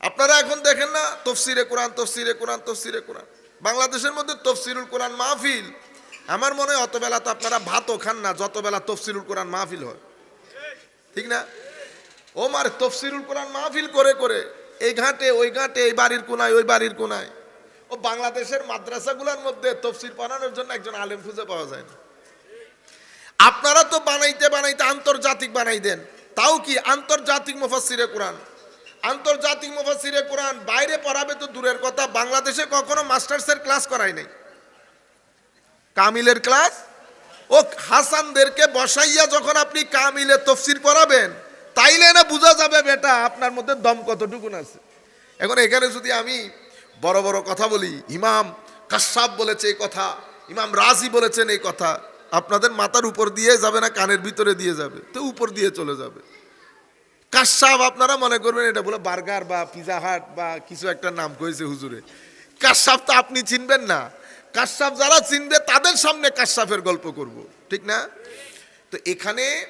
আপনারা এখন দেখেন না, তফসিরে কোরআন তফসিরে কোরআন তফসিরে কোরআন। বাংলাদেশের মধ্যে তফসিরুল কোরআন মাহফিল, আমার মনে হয় অতবেলা তো আপনারা ভাতও খান না, যতবেলা তফসিরুল কোরআন মাহফিল হয়। ঠিক না? ও মার তফসিরুল কোরআন মাহফিল করে করে, এই ঘাটে, ওই ঘাটে, এই বাড়ির কোনায়, ওই বাড়ির কোনায়। ও বাংলাদেশের মাদ্রাসাগুলোর মধ্যে তফসির বানানোর জন্য একজন আলেম খুঁজে পাওয়া যায় না। আপনারা তো বানাইতে বানাইতে আন্তর্জাতিক বানাই দেন। তাও কি আন্তর্জাতিক মুফাসসিরে কোরআন? আন্তর্জাতিক মুফাসসিরে কোরআন, বাইরে পড়াবে তো দূরের কথা, বাংলাদেশে কখনো মাস্টার্সের ক্লাস করায় নাই। কামিলের ক্লাস? ও হাসানদেরকে বসাইয়া যখন আপনি কামিলে তফসির পড়াবেন, তাইলে না বোঝা যাবে বেটা আপনার মধ্যে দম কতটুকুন আছে। এখন এখানে যদি আমি বড় বড় কথা বলি, ইমাম কাশ্যাপ বলেছে এই কথা, ইমাম রাজি বলেছেন এই কথা, আপনাদের মাথার উপর দিয়ে যাবে না, কানের ভিতরে দিয়ে যাবে, তো উপর দিয়ে চলে যাবে। কাশ্যাপ আপনারা মনে করবেন এটা বলে বার্গার বা পিজা হাট বা কিছু একটা নাম কয়েছে হুজুরে। কাশ্যাপ তো আপনি চিনবেন না। কাশ্যাপ যারা চিনবে, তাদের সামনে কাশ্যাপের গল্প করব। ঠিক না? তো এখানে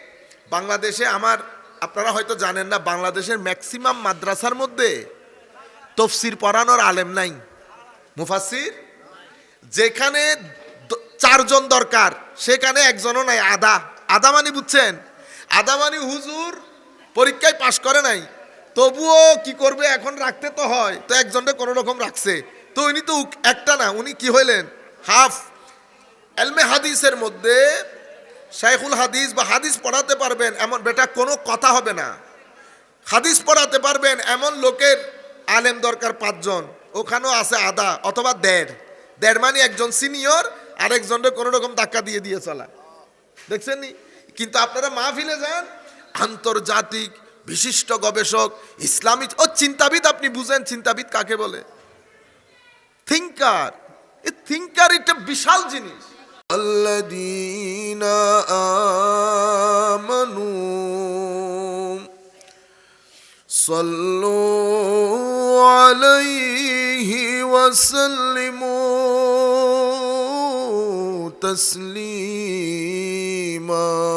বাংলাদেশে আমার, আপনারা হয়তো জানেন না, বাংলাদেশের ম্যাক্সিমাম মাদ্রাসার মধ্যে তফসির পড়ানোর আলেম নাই। মুফাসির যেখানে চারজন দরকার, সেখানে একজনও নাই, আদা। আদা মানে বুঝছেন? আদা মানে হুজুর পরীক্ষায় পাশ করে নাই। তবুও কি করবে? এখন রাখতে তো হয়। তো একজনটা কোনো রকম রাখছে। তো উনি তো একটা না, উনি কি হইলেন? হাফ এলমে হাদিসের মধ্যে শাইখুল হাদিস বা হাদিস পড়াতে পারবেন, এমন বেটা কোনো কথা হবে না। হাদিস পড়াতে পারবেন এমন লোকের আলেম দরকার পাঁচজন, ওখানেও আছে আদা অথবা দেড়। দেড় মানে একজন সিনিয়র আর একজনকে কোনো রকম ধাক্কা দিয়ে দিয়ে চলা। দেখছেন কিন্তু আপনারা মাহফিলে যান আন্তর্জাতিক বিশিষ্ট গবেষক ইসলামী ও চিন্তাবিদ আপনি বুঝেন চিন্তাবিদ কাকে বলে থিঙ্কার এই থিঙ্কার এটা বিশাল জিনিস الذين آمنوا صلوا عليه وسلموا تسليما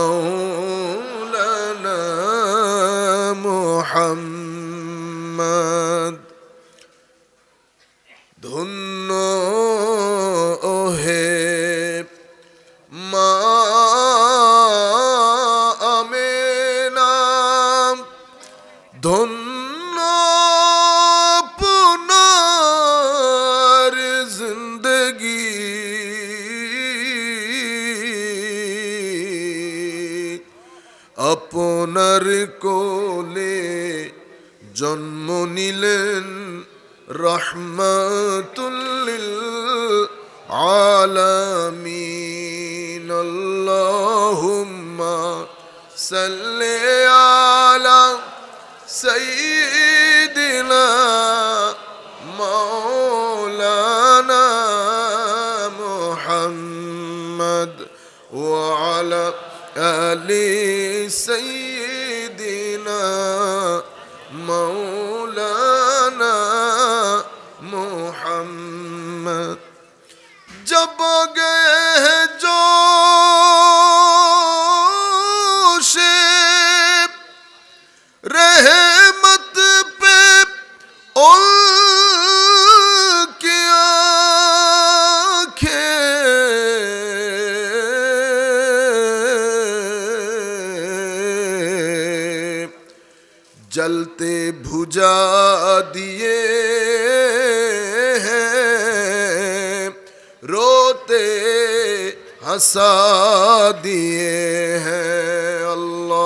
আপনার কোলে জন্ম নিলেন রহমাতুল্লিল আলামিন আল্লাহুম্মা আলা সাইয়্যিদিনা آل سيدنا مولانا محمد. جب گئے পূজা দিয়ে রোতে হাসা দিয়ে হল্লাহুম্মা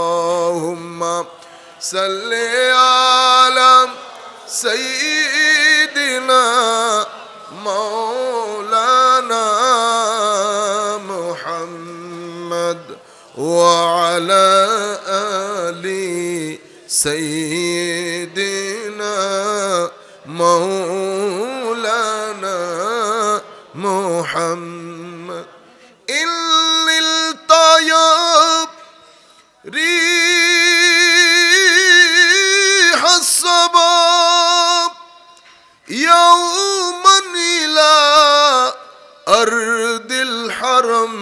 সাল্লে আলাম সঈদিনা মৌলানা মুহাম্মদ وعلى آل سيدنا محمد إن الطيب ريح الصباب. يوما إلى أرض الحرم.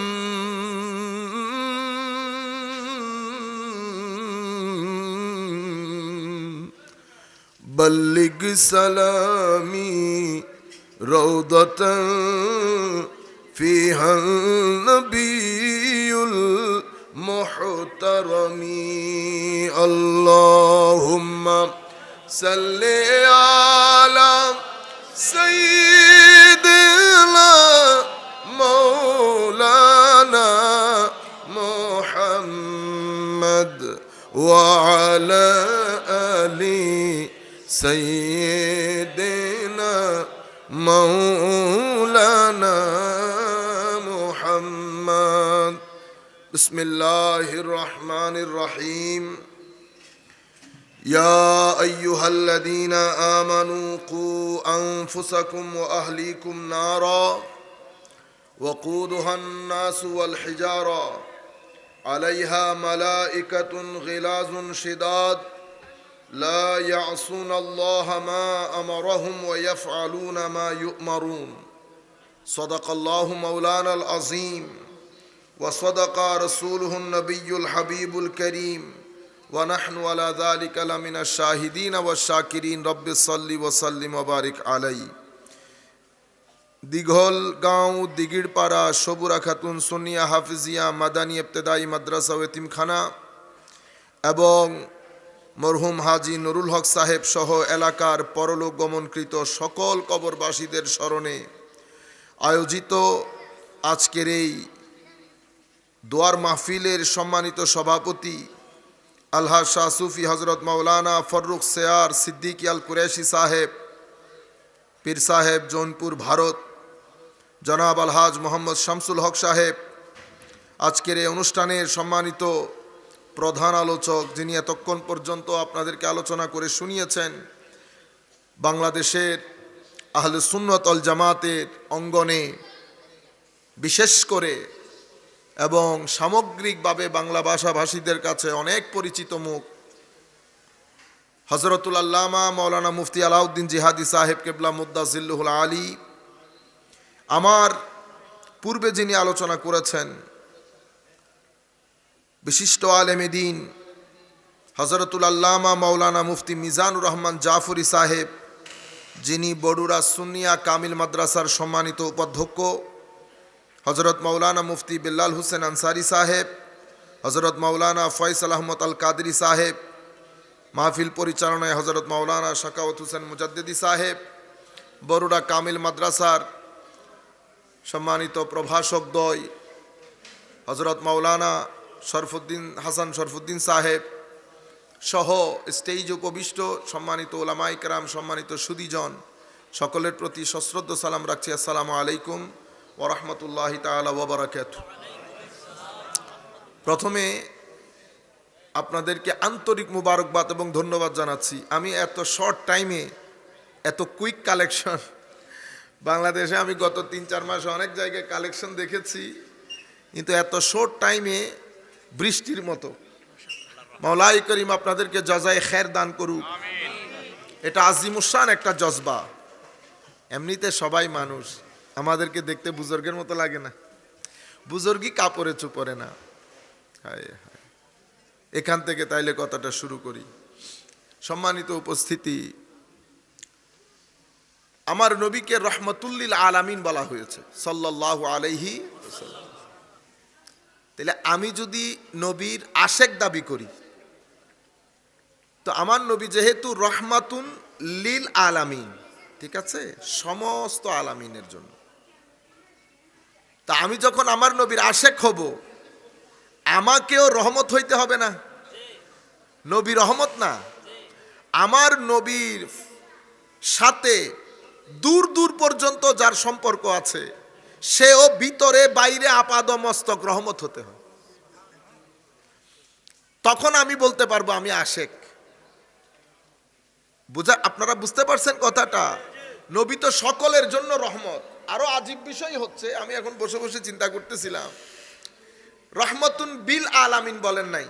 بلغ سلامي روضة فيها النبي المحترم. اللهم صل على سيدنا مولانا محمد وعلى آل سيدنا مولانا محمد. بسم الله الرحمن الرحيم. يا أيها الذين آمنوا قوا أنفسكم وأهليكم نارا وقودها الناس والحجارة. عليها ملائكة غلاظ شداد. لا يعصون الله ما امرهم ويفعلون ما يؤمرون صدق الله مولانا العظيم وصدق رسوله النبي الحبيب الكريم ونحن على ذلك لمن الشاهدين والشاكرين رب صل وسلم وبارك عليه দিঘল গাঁও দিগিরপাড়া সবুরা খাতুন সোনিয়া হাফিজিয়া মাদানী ইবতেদাই মাদ্রাসা ও এতিমখানা এবং মরহুম হাজি নুরুল হক সাহেব সহ এলাকার পরলোক গমনকৃত সকল কবরবাসীদের স্মরণে আয়োজিত আজকের এই দোয়ার মাহফিলের সম্মানিত সভাপতি আলহা শাহ সুফি হজরত মাওলানা ফররুখ সেয়ার সিদ্দিকী আল কুরেশি সাহেব, পীর সাহেব জৌনপুর ভারত, জনাব আলহাজ মোহাম্মদ শামসুল হক সাহেব, আজকের এই অনুষ্ঠানের সম্মানিত প্রধান আলোচক যিনি এতক্ষণ পর্যন্ত আপনাদেরকে আলোচনা করে শুনিয়েছেন, বাংলাদেশের আহলে সুন্নত অল জামাতের অঙ্গনে বিশেষ করে এবং সামগ্রিকভাবে বাংলা ভাষাভাষীদের কাছে অনেক পরিচিত মুখ হজরতুল আল্লামা মৌলানা মুফতি আলাউদ্দিন জিহাদি সাহেব কেবলা মুদাজিল্লুল আলী, আমার পূর্বে যিনি আলোচনা করেছেন বিশিষ্ট আলেমে দিন হজরতুল আল্লামা মৌলানা মুফতি মিজানুর রহমান জাফরি সাহেব, যিনি বড়ুরা সুনিয়া কামিল মাদ্রাসার সম্মানিত উপাধ্যক্ষ হজরত মৌলানা মুফতি বিল্লাল হুসেন আনসারি সাহেব হজরত মৌলানা ফয়সাল আহমদ আল কাদরি সাহেব, মাহফিল পরিচালনায় হজরত মৌলানা শাকাওয়াত হুসেন মুজাদ্দিদি সাহেব, বরুড়া কামিল মাদ্রাসার সম্মানিত প্রভাষক দ্বয় হজরত মৌলানা শরফুদ্দিন হাসান শরফুদ্দিন সাহেব সহ স্টেজ উপবিষ্ট, সম্মানিত ওলামাই কেরাম সম্মানিত সুদীজন, সকলের প্রতি সশ্রদ্ধ সালাম রাখছি। আসসালামু আলাইকুম ওরহমতুল্লাহ তালা প্রথমে আপনাদেরকে আন্তরিক মুবারকবাদ এবং ধন্যবাদ জানাচ্ছি। আমি এত শর্ট টাইমে এত কুইক কালেকশন বাংলাদেশে আমি গত তিন চার মাসে অনেক জায়গায় কালেকশন দেখেছি, কিন্তু এত শর্ট টাইমে বৃষ্টির মতো। মাওলাই করিম আপনাদেরকে জজায় খের দান করুক। এটা আজিমুসান একটা জজবা। এমনিতে সবাই মানুষ। আমাদেরকে দেখতে বুজুর্গের মতো লাগে না। বুজুর্গই কাপড়ে চুপড়ে না। এখান থেকে তাইলে কথাটা শুরু করি। সম্মানিত উপস্থিতি, আমার নবীকে রহমতুল্লিল আলামিন বলা হয়েছে সাল্লাহ আলাইহি। তাহলে আমি যদি নবীর আশেক দাবি করি, তো আমার নবী যেহেতু রহমাতুন লিল আলামিন, ঠিক আছে? সমস্ত আলামিনের জন্য। তা আমি যখন আমার নবীর আশেক হব, আমাকেও রহমত হইতে হবে না? নবী রহমত না? আমার নবীর সাথে দূর দূর পর্যন্ত যার সম্পর্ক আছে সেও ভিতরে, বাইরে আপাদ মস্তক রহমত হতে হয়। তখন আমি বলতে পারব, আমি আশেক। বুঝা, আপনারা বুঝতে পারছেন কথাটা? নবী তো সকলের জন্য রহমত। আরও আজীব বিষয় হচ্ছে, আমি এখন বসে বসে চিন্তা করতেছিলাম। রহমতুন বিল আলামিন বলেন নাই।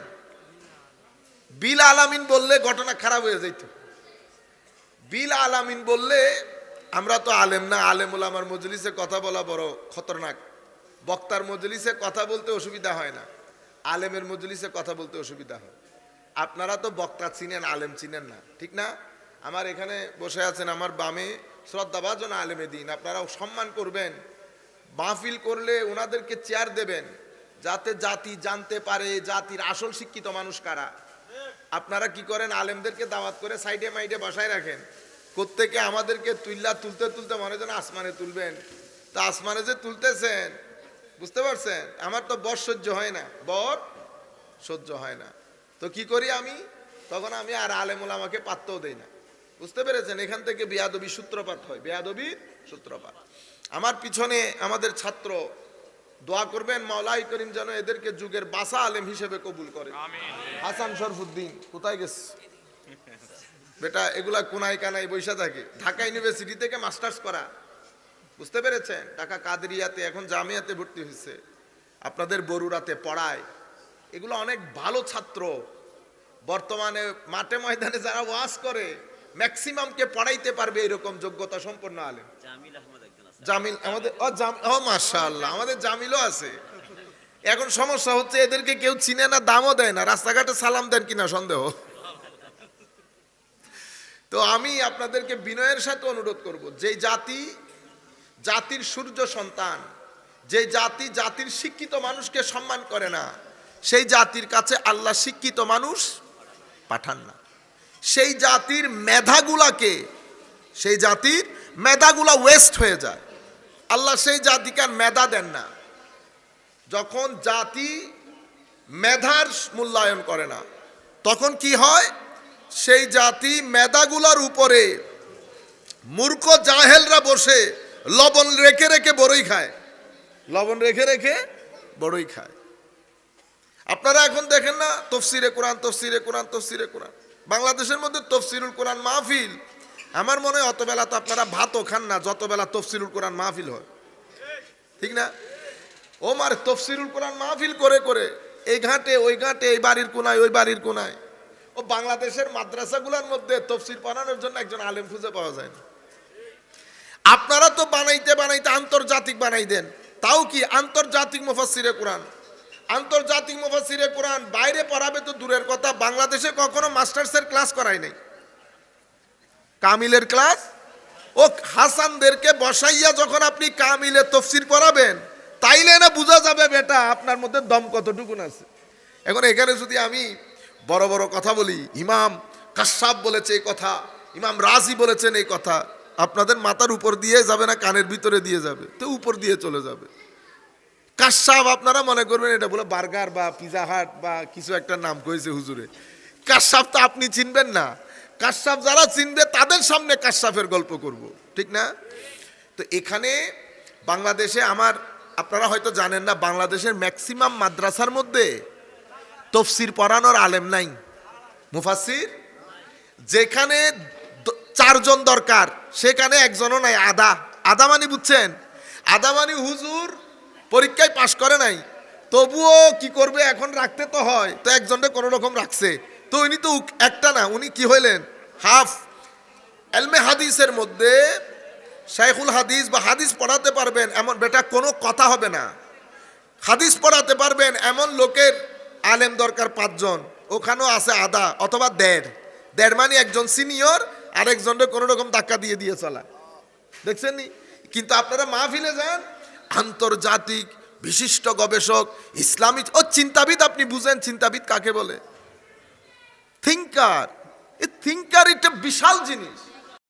বিল আলামিন বললে ঘটনা খারাপ হয়ে যাইত। বিল আলামিন বললে আমরা তো আলেম না আলেম আমার মজলিসে কথা বলা বড় খতরনাক। বক্তার মজলিসে কথা বলতে অসুবিধা হয় না। আলেমের মজলিসে কথা বলতে অসুবিধা হয়। আপনারা তো বক্তা চিনেন, আলেম চিনেন না, ঠিক না? আমার এখানে বসে আছেন আমার বামে শ্রদ্ধাভাজন আলেমে দিন, আপনারাও সম্মান করবেন। মাহফিল করলে ওনাদেরকে চেয়ার দেবেন, যাতে জাতি জানতে পারে জাতির আসল শিক্ষিত মানুষ কারা। আপনারা কি করেন, আলেমদেরকে দাওয়াত করে সাইডে মাইডে বসায় রাখেন। কোত্থেকে আমাদেরকে তুললা তুলতে তুলতে মনে যেন আসমানে তুলবেন। তা আসমানে যে তুলতেছেন বুঝতে পারছেন? আমার তো বর সহ্য হয় না। বর সহ্য হয় না। তো কি করি আমি? তখন আমি আর আলেমুল আমাকে পাত্তও দেই না। বুঝতে পেরেছেন? এখান থেকে বেয়াদবি সূত্রপাত হয়। বেয়াদবির সূত্রপাত। আমার পিছনে আমাদের ছাত্র দোয়া করবেন মাওলাই করিম যেন এদেরকে যুগের বাসা আলেম হিসেবে কবুল করে। হাসান শরফুদ্দিন কোথায় গেছে? বেটা এগুলা কোনায় কানায় বৈশা থাকে। ঢাকা ইউনিভার্সিটি থেকে মাস্টার্স করা। বুঝতে পেরেছেন? ঢাকা কাদেরিয়াতে এখন জামিয়াতে ভর্তি হয়েছে। আপনাদের বরুরাতে পড়ায়। এগুলো অনেক ভালো ছাত্র। বর্তমানে মাঠে ময়দানে যারা ওয়াজ করে ম্যাক্সিমামকে পড়াইতে পারবে এরকম যোগ্যতা সম্পন্ন আলেম। জামিল আমাদের ও জাম ও মাশাআল্লাহ আমাদের জামিলও আছে। এখন সমস্যা হচ্ছে এদেরকে কেউ চিনে না দামও দেয় না। রাস্তাঘাটে সালাম দেন কিনা সন্দেহ। তো আমি আপনাদেরকে বিনয়ের সাথে অনুরোধ করব, যে জাতি জাতির সূর্য সন্তান, যে জাতি জাতির শিক্ষিত মানুষকে সম্মান করে না, সেই জাতির কাছে আল্লাহ শিক্ষিত মানুষ পাঠান না। সেই জাতির মেধাগুলাকে, সেই জাতির মেধাগুলা ওয়েস্ট হয়ে যায়। আল্লাহ সেই জাতিকে আর মেধা দেন না। যখন জাতি মেধার মূল্যায়ন করে না, তখন কি হয়? সেই জাতি মেদাগুলার উপরে মূর্খ জাহেলরা বসে লবণ রেখে রেখে বড়ই খায়। লবণ রেখে রেখে বড়ই খায়। আপনারা এখন দেখেন না, তফসিরে কোরআন তফসিরে কোরআন তফসিরে কোরআন। বাংলাদেশের মধ্যে তফসিরুল কোরআন মাহফিল, আমার মনে হয় অতবেলা তো আপনারা ভাতও খান না, যতবেলা তফসিরুল কোরআন মাহফিল হয়। ঠিক না? ওমার তফসিরুল কোরআন মাহফিল করে করে, এই ঘাটে, ওই ঘাটে, এই বাড়ির কোনায়, ওই বাড়ির কোনায়। ও বাংলাদেশের মাদ্রাসাগুলোর মধ্যে তফসির বানানোর জন্য একজন আলেম খুঁজে পাওয়া যায় না। আপনারা তো বানাইতে বানাইতে আন্তর্জাতিক বানাই দেন। তাও কি আন্তর্জাতিক মুফাসসিরে কোরআন? আন্তর্জাতিক মুফাসসিরে কোরআন বাইরে পড়াবে তো দূরের কথা, বাংলাদেশে কখনো মাস্টার্সের ক্লাস করায় নাই। কামিলের ক্লাস? ও হাসানদেরকে বসাইয়া যখন আপনি কামিলে তফসির পড়াবেন, তাইলে না বোঝা যাবে বেটা আপনার মধ্যে দম কতটুকুন আছে। এখন এখানে যদি আমি বড় বড় কথা বলি। ইমাম কাশ্যাপ বলেছে এই কথা, ইমাম রাজি বলেছেন এই কথা। আপনাদের মাথার উপর দিয়ে যাবে না, কানের ভিতরে দিয়ে যাবে। তো উপর দিয়ে চলে যাবে। কাশ্যাপ আপনারা মনে করবেন এটা বলে বার্গার বা পিজা হাট বা কিছু একটা নাম কয়েছে হুজুরে। কাশ্যাপ তো আপনি চিনবেন না। কাশ্যাপ যারা চিনবে, তাদের সামনে কাশ্যাপের গল্প করব। ঠিক না? তো এখানে বাংলাদেশে আমার, আপনারা হয়তো জানেন না, বাংলাদেশের ম্যাক্সিমাম মাদ্রাসার মধ্যে তফসির পড়ানোর আলেম নাই। মুফাসির যেখানে চারজন দরকার, সেখানে একজনও নাই আদা আদা মানে বুঝছেন? আদা মানে হুজুর পরীক্ষায় পাশ করে নাই। তবুও কি করবে, এখন রাখতে তো হয়, তো একজনকে কোনো রকম রাখছে। তো উনি তো একটা না, উনি কি হইলেন? হাফ। এলমে হাদিসের মধ্যে শাইখুল হাদিস বা হাদিস পড়াতে পারবেন, এমন বেটা কোনো কথা হবে না। হাদিস পড়াতে পারবেন, এমন লোকের আলেম দরকার পাঁচজন, ওখানেও আছে আদা অথবা দেড়। দেড় মানে একজন সিনিয়র আর একজনকে কোনো রকম ধাক্কা দিয়ে দিয়ে চলা। দেখছেন নি? কিন্তু আপনারা মাহফিলে যান, আন্তর্জাতিক বিশিষ্ট গবেষক, ইসলামিক, ও চিন্তাবিদ আপনি বুঝেন, চিন্তাবিদ কাকে বলে? থিঙ্কার এই থিঙ্কার এটা বিশাল জিনিস।